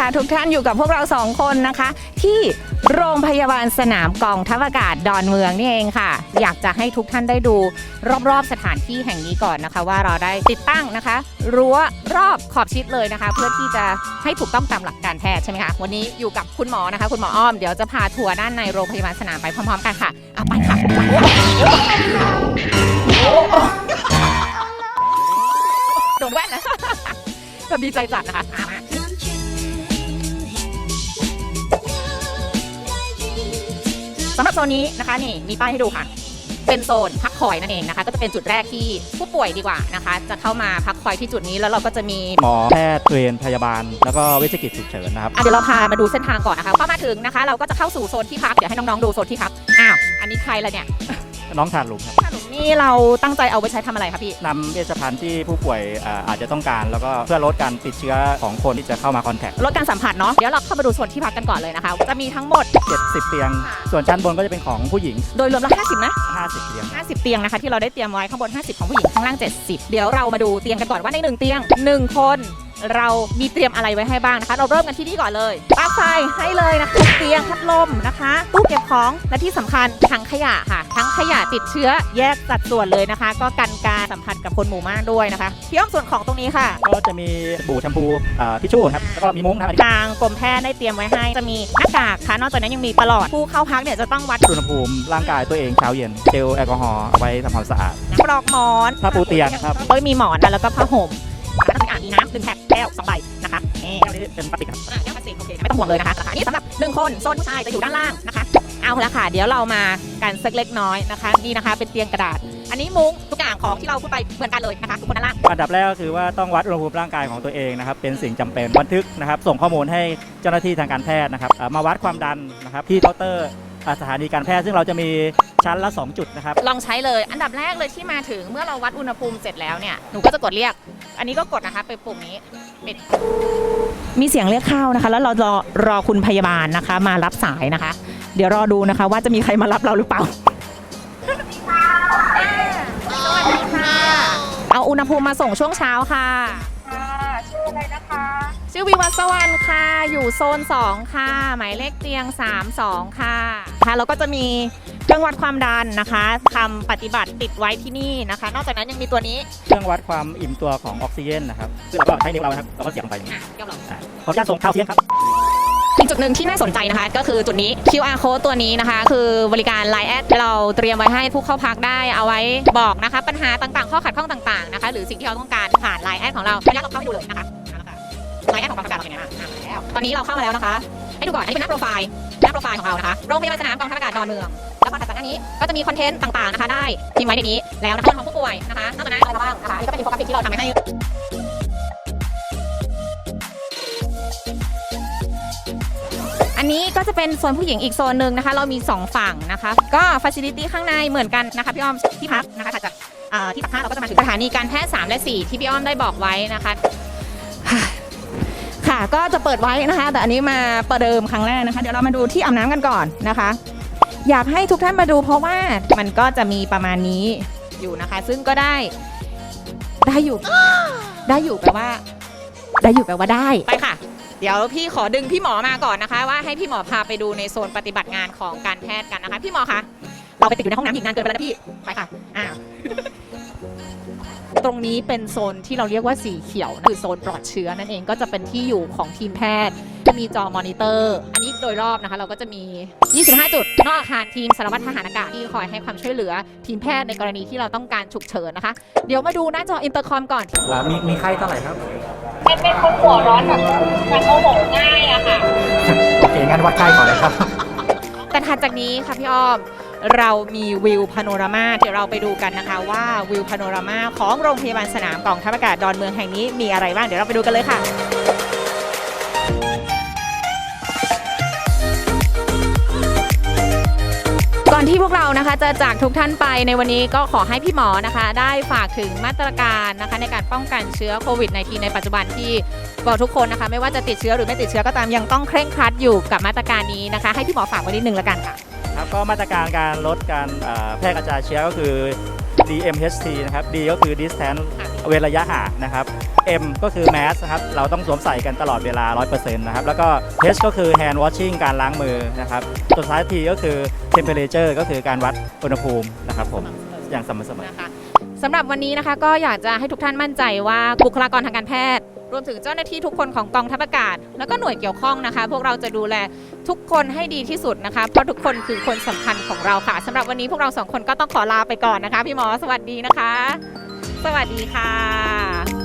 วันนี้นะคะ ทุกท่านอยู่กับพวกเราสองคนนะคะ ที่โรงพยาบาลสนามกองทัพอากาศดอนเมืองนี่เองค่ะ อยากจะให้ทุกท่านได้ดูรอบๆสถานที่แห่งนี้ก่อนนะคะ ว่าเราได้ติดตั้งนะคะ รั้วรอบขอบชิดเลยนะคะ เพื่อที่จะให้ถูกต้องตามหลักการแพทย์ใช่ไหมคะวันนี้อยู่กับคุณหมอนะคะ คุณหมออ้อมเดี๋ยวจะพาทัวร์ด้านในโรงพยาบาลสนามไปพร้อมๆกันค่ะเอาไปค่ะโดนแว่นนะจะดีใจจัดนะคะ สำหรับโซนนี้นะคะนี่มีป้ายให้ดูค่ะ เป็นโซนพักคอยนั่นเองนะคะ ก็จะเป็นจุดแรกที่ผู้ป่วยดีกว่านะคะ จะเข้ามาพักคอยที่จุดนี้แล้วเราก็จะมีหมอแพทย์เวรพยาบาล แล้วก็เวชกิจฉุกเฉินนะครับอะเดี๋ยวเราพามาดูเส้นทางก่อนนะคะพอมาถึงนะคะ เราก็จะเข้าสู่โซนที่พักเดี๋ยวให้น้องๆดูโซนที่พักอ้าวอันนี้ใครละเนี่ยน้องทานหลุมครับข นมนี่เราตั้งใจเอาไว้ใช้ทำอะไรคะพี่ นำเวชภัณฑ์ที่ผู้ป่วยอ่าอาจจะต้องการ แล้วก็เพื่อลดการติดเชื้อของคนที่จะเข้ามาคอนแทคลดการสัมผัสเนาะ เดี๋ยวเราเข้ามาดูโซนที่พักกันก่อนเลยนะคะ จะมีทั้งหมด 70 เตียง ส่วนชั้นบนก็จะเป็นของผู้หญิง โดยรวมแล้ว50 นะ 50 เตียง 50 เตียงนะคะที่เราได้เตรียมไว้ข้างบน 50 ของผู้หญิงข้างล่าง 70 เดี๋ยวเรามาดูเตียงกันก่อนว่าในหนึ่งเตียง1คน เรามีเตรียมอะไรไว้ให้บ้างนะคะ เราเริ่มกันที่นี่ก่อนเลยปลั๊กไฟให้เลยนะคะเตียงพัดลมนะคะ ตู้เก็บของและที่สำคัญถังขยะค่ะทั้งขยะติดเชื้อแยกสัดส่วนเลยนะคะ ก็กันการสัมผัสกับคนหมู่มากด้วยนะคะพี่อ้อมส่วนของตรงนี้ค่ะ ก็จะมีบูแชมพูอ่าทิชชู่ครับแล้วก็มีมุ้งนะครับทางกรมแพทย์ได้เตรียมไว้ให้จะมีหน้ากากค่ะนอกจากนั้นยังมีตลอดผู้เข้าพักเนี่ยจะต้องวัดอุณหภูมิร่างกายตัวเองเช้าเย็นเจลแอลกอฮอล์เอาไว้ทำความสะอาดปลอกหมอนผ้าปูเตียงครับก็มีหมอนแล้วก็ผ้าห่มแล้วก็ มีอ่างมีน้ำหนึ่งแพ็คแก้วสองใบนะคะนี่เป็นพลาสติกครับอะแก้วพลาสติกโอเคไม่ต้องห่วงเลยนะคะอันนี้สำหรับหนึ่งคนโซนผู้ชายจะอยู่ด้านล่างนะคะ เอาละค่ะ เดี๋ยวเรามากันสักเล็กน้อยนะคะ นี่นะคะเป็นเตียงกระดาษ อันนี้มุ้งทุกอย่างของที่เราพูดไปเหมือนกันเลยนะคะทุกคนด้านล่างอันดับแรกก็คือว่าต้องวัดอุณหภูมิร่างกายของตัวเองนะครับเป็นสิ่งจำเป็นบันทึกนะครับ ส่งข้อมูลให้เจ้าหน้าที่ทางการแพทย์นะครับอ่ามาวัดความดันนะครับที่เคาน์เตอร์อ่าสถานีการแพทย์ซึ่งเราจะมีชั้นละ 2 จุดนะครับ ลองใช้เลย อันดับแรกเลยที่มาถึงเมื่อเราวัดอุณหภูมิเสร็จแล้วเนี่ย หนูก็จะกดเรียก อันนี้ก็กดนะคะไปปุ่มนี้ปิดมีเสียงเรียกเข้านะคะ แล้วเรารอรอคุณพยาบาลนะคะ มารับสายนะคะ เดี๋ยวรอดูนะคะ ว่าจะมีใครมารับเราหรือเปล่า สวัสดีค่ะ เอาอุณหภูมิมาส่งช่วงเช้าค่ะ ชื่อวิวัฒน์สวรรค์ค่ะ อยู่โซน 2 ค่ะ หมายเลขเตียง 32 ค่ะ ค่ะแล้วก็จะมีเครื่องวัดความดันนะคะทำปฏิบัติติดไว้ที่นี่นะคะ นอกจากนั้นยังมีตัวนี้เครื่องวัดความอิ่มตัวของออกซิเจนนะครับซึ่งเราก็ใช้นิ้วเรานะครับเราก็เสียบลงไปอย่างนี้อะเดี๋ยวเราอ่าขออนุญาตส่งข่าวเสียงครับ อีกจุดหนึ่งที่น่าสนใจนะคะ ก็คือจุดนี้ QR code ตัวนี้นะคะ คือบริการ Line แอดเราเตรียมไว้ให้ผู้เข้าพักได้เอาไว้บอกนะคะ ปัญหาต่างๆ ข้อขัดข้องต่างๆนะคะ หรือสิ่งที่เราต้องการผ่าน Line แอดของเราไม่ยากเราเข้าไปดูเลยนะคะ ไลน์แอดของกองทัพอากาศเราเป็นไงบ้างอะมาแล้ว ตอนนี้เราเข้ามาแล้วนะคะ ให้ดูก่อน อันนี้เป็นหน้าโปรไฟล์ หน้าโปรไฟล์ของเรานะคะ โรงพยาบาลสนามกองทัพอากาศดอนเมือง แล้วพอถัดจากหน้านี้ ก็จะมีคอนเทนต์ต่างๆนะคะ ได้พิมพ์ไว้ในนี้ แล้วนะคะของผู้ป่วยนะคะนอกจากนั้นอะไรบ้างนะคะ อันนี้ก็เป็นอินโฟกราฟิกที่เราทำให้อันนี้ก็จะเป็นโซนผู้หญิงอีกโซนหนึ่งนะคะ เรามี 2 ฝั่งนะคะ ก็ฟ a ซิลิตี้ข้างในเหมือนกันนะคะพี่อ้อมที่พักนะคะถัดจากที่พักห้าเราก็จะมาถึงสถานีการแพทย์3และ 4 ที่พี่อ้อมได้บอกไว้นะคะ ก็จะเปิดไว้นะคะ แต่อันนี้มาประเดิมครั้งแรกนะคะ เดี๋ยวเรามาดูที่อาบน้ำกันก่อนนะคะ อยากให้ทุกท่านมาดูเพราะว่ามันก็จะมีประมาณนี้อยู่นะคะ ซึ่งก็ได้ ได้อยู่ ได้อยู่แปลว่า ได้อยู่แปลว่าได้ไปค่ะ เดี๋ยวพี่ขอดึงพี่หมอมาก่อนนะคะ ว่าให้พี่หมอพาไปดูในโซนปฏิบัติงานของการแพทย์กันนะคะ พี่หมอคะเราไปติดอยู่ในห้องน้ำหญิงนานเกินไปแล้วนะพี่ไปค่ะอ้าว รงนี้เป็นโซนที่เราเรียกว่าสีเขียวคือโซนปลอดเชื้อนั่นเองก็จะเป็นที่อยู่ของทีมแพทย์จะมีจอมอนิเตอร์ อันนี้โดยรอบนะคะ เราก็จะมี 25 จุด นอกอาคารทีมสารวัตรทหารอากาศที่คอยให้ความช่วยเหลือทีมแพทย์ในกรณีที่เราต้องการฉุกเฉินนะคะ เดี๋ยวมาดูหน้าจออินเตอร์คอมก่อน มีมีไข้เท่าไหร่ครับเป็นเป็นคนหัวร้อนแบบแบบโมโหง่ายอะค่ะโอเคงั้นวัดไข้ก่อนเลยครับ แต่ถัดจากนี้ค่ะพี่อ้อม เรามีวิวพาโนรามาเดี๋ยวเราไปดูกันนะคะว่าวิวพาโนรามาของโรงพยาบาลสนามกองทัพอากาศดอนเมืองแห่งนี้มีอะไรบ้างเดี๋ยวเราไปดูกันเลยค่ะก่อนที่พวกเรานะคะจะจากทุกท่านไปในวันนี้ก็ขอให้พี่หมอนะคะ ได้ฝากถึงมาตรการนะคะ ในการป้องกันเชื้อโควิด -19 ในปัจจุบันที่บอกทุกคนนะคะ ไม่ว่าจะติดเชื้อหรือไม่ติดเชื้อก็ตามยังต้องเคร่งครัดอยู่กับมาตรการนี้นะคะ ให้พี่หมอฝากไว้นิดนึงละกันค่ะ ครับก็มาตรการการลดการแพร่กระจายเชื้อก็คือ DMHT นะครับ D ก็คือ distance เว้นระยะห่างนะครับ M ก็คือ mask นะครับเราต้องสวมใส่กันตลอดเวลา 100%นะครับแล้วก็ H ก็คือ hand washing การล้างมือนะครับตัวท้าย T ก็คือ temperature ก็คือการวัดอุณหภูมินะครับผมอย่างสม่ำเสมอนะคะ สำหรับวันนี้นะคะก็อยากจะให้ทุกท่านมั่นใจว่าบุคลากรทางการแพทย์ รวมถึงเจ้าหน้าที่ทุกคนของกองทัพอากาศ แล้วก็หน่วยเกี่ยวข้องนะคะ พวกเราจะดูแลทุกคนให้ดีที่สุดนะคะ เพราะทุกคนคือคนสำคัญของเราค่ะสำหรับวันนี้พวกเราสองคนก็ต้องขอลาไปก่อนนะคะ พี่หมอสวัสดีนะคะ สวัสดีค่ะ